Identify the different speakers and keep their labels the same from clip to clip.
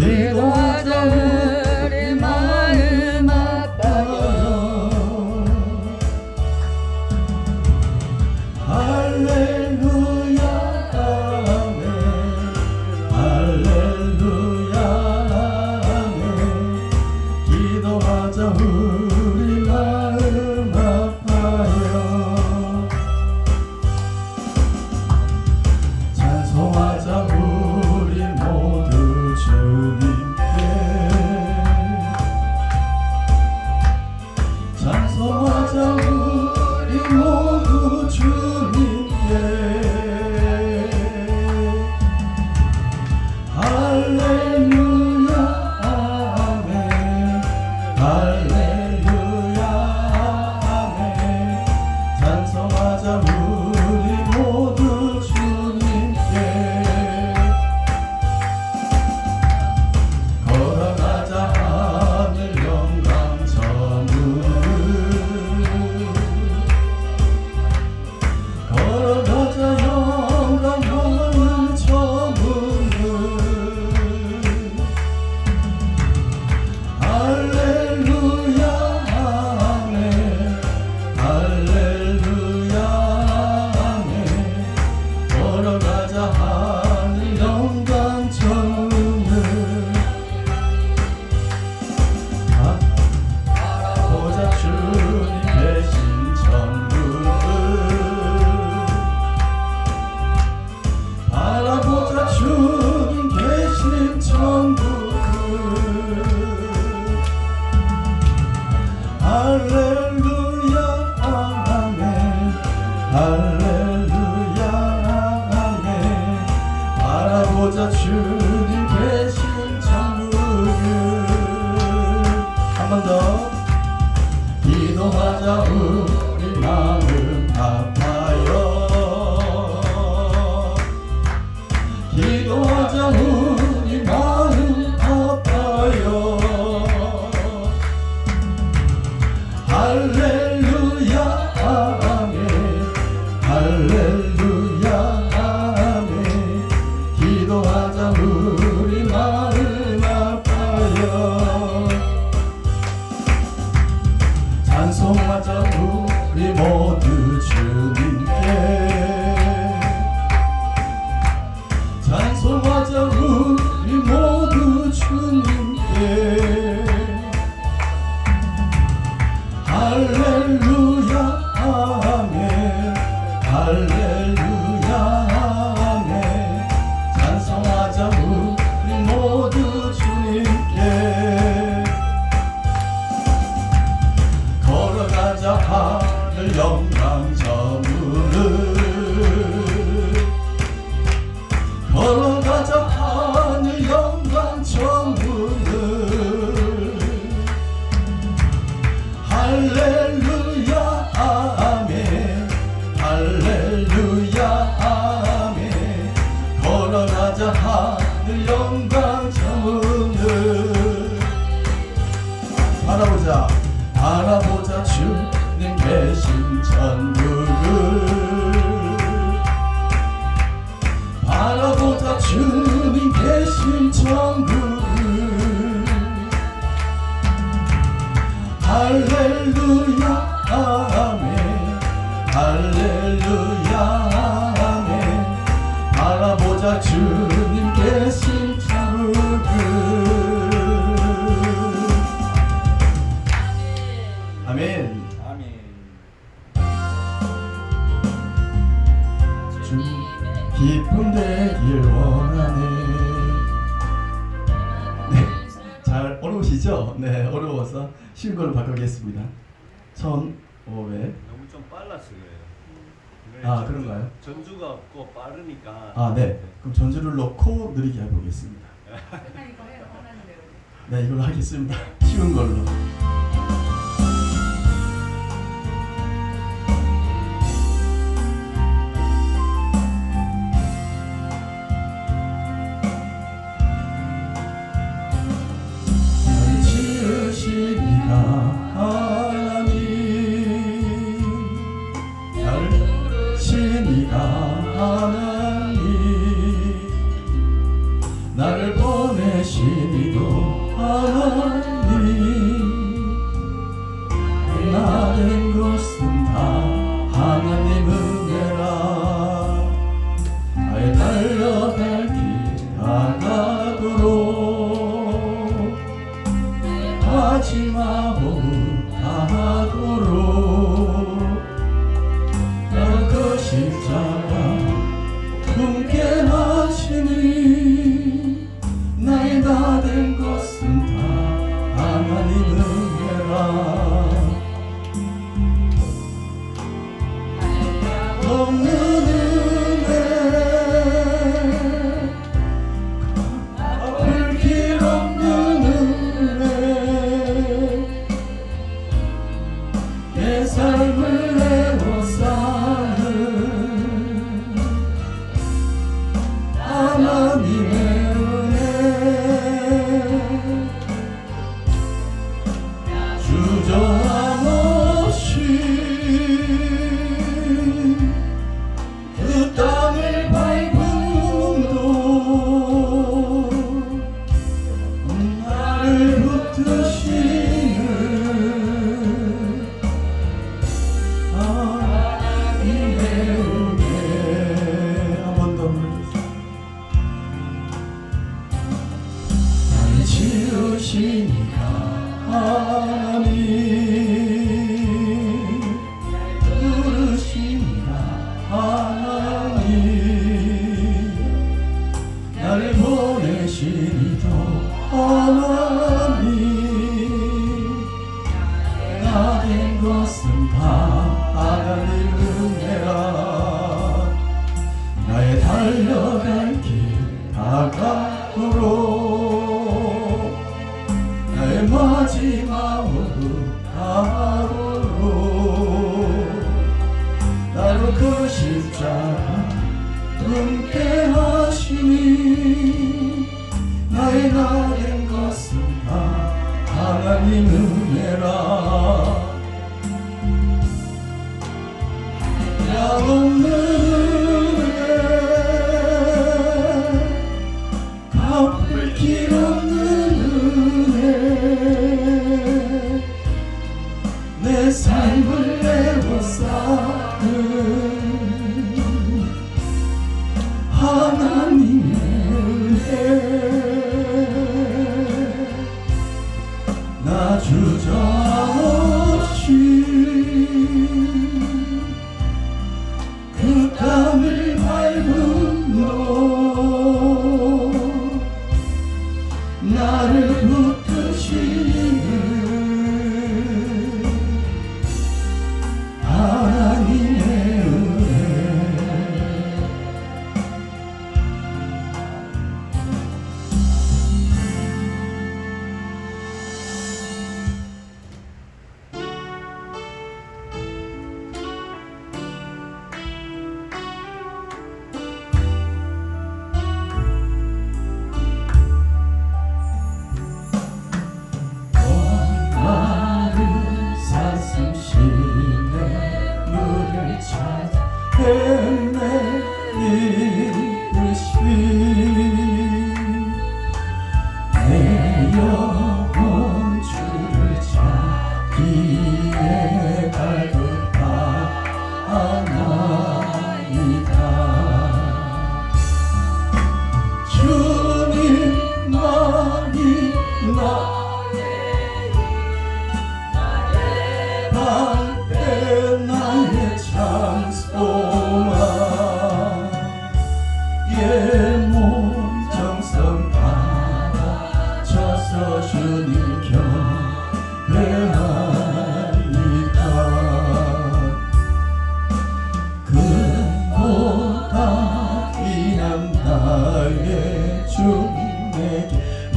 Speaker 1: Little You don't Hallelujah. 할렐루야 아멘 알아보자 주님 계신 참을. 아멘. 아멘. 네, 어려우시죠? 네 어려워서 쉬운 걸로 바꾸겠습니다.
Speaker 2: 1500
Speaker 1: 아 그런가요?
Speaker 2: 전주가 없고 빠르니까.
Speaker 1: 아 네. 그럼 전주를 넣고 느리게 해보겠습니다. 네 이걸로 하겠습니다. 쉬운 걸로. Hallelujah. 다른 것은 다 하나님 은혜라. 양 없는 you.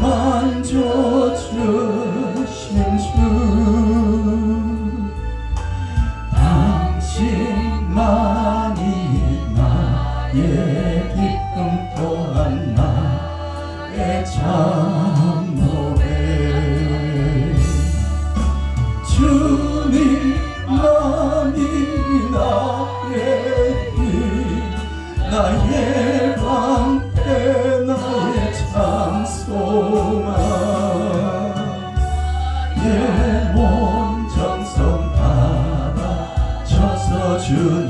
Speaker 1: 만져줘. should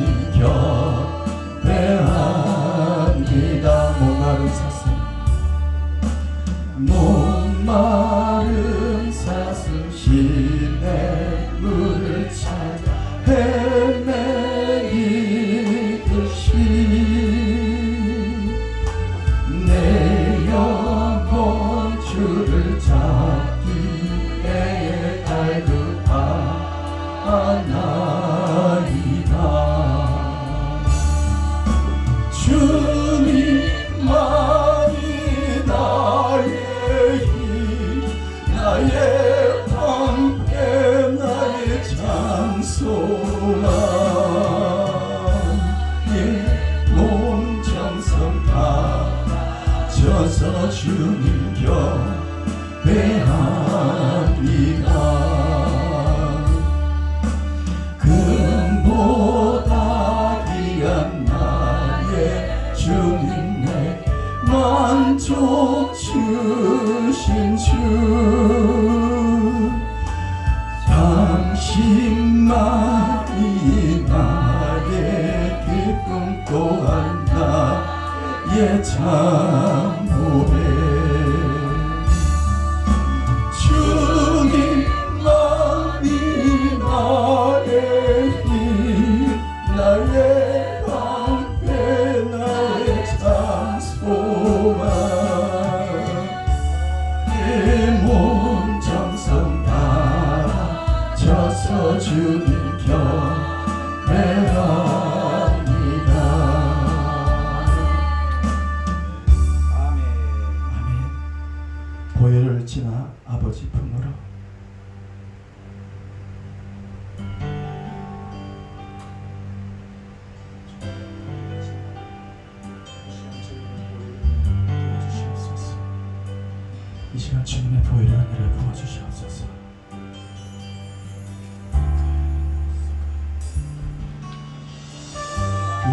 Speaker 1: 주님 내 만족 주신 주 당신만이 나의 기쁨 또한 나의 참.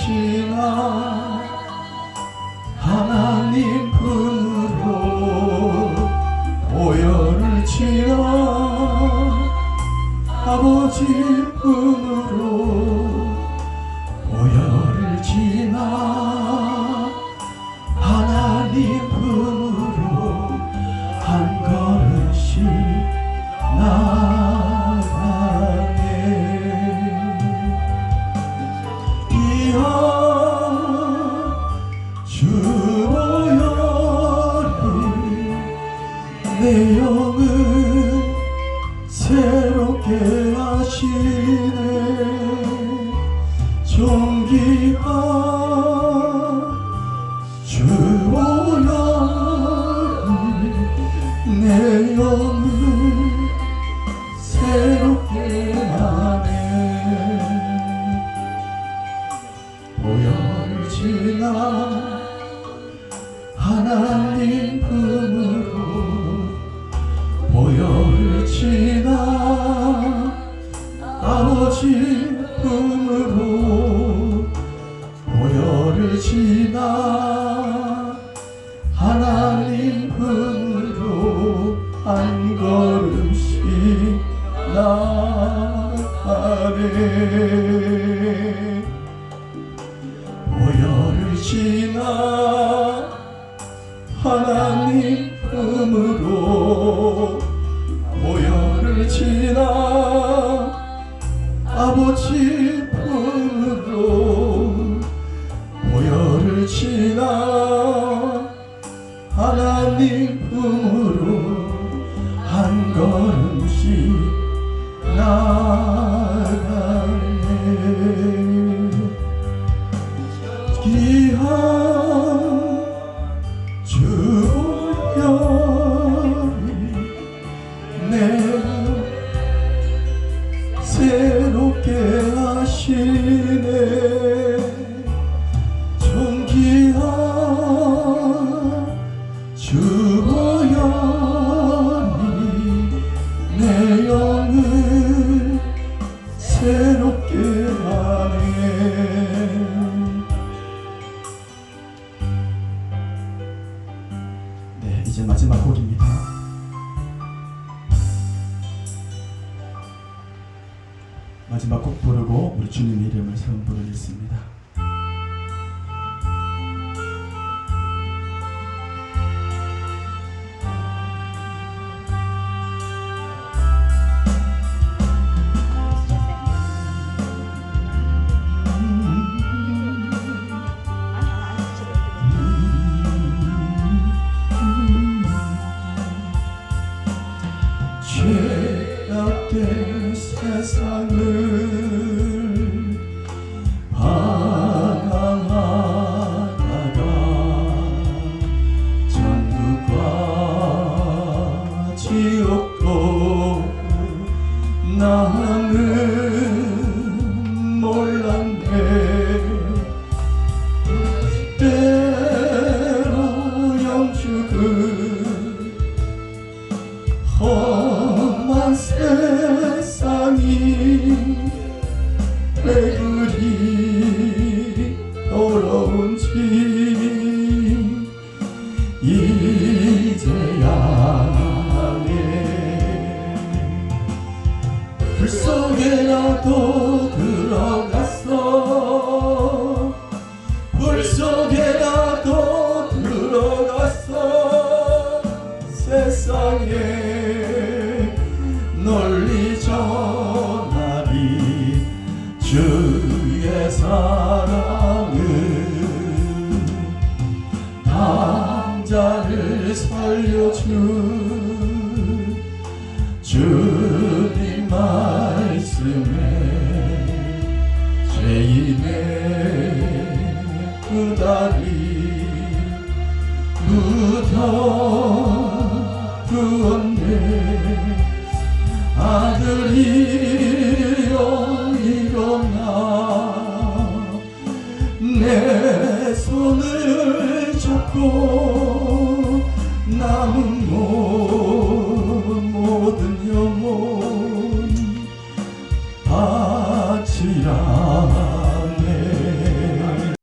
Speaker 1: 지만 하나님 품으로 오연을 지나 아버지 품으로 주보여 내 영을 주시나 아버지 부 지나 아버지 We're so in our door.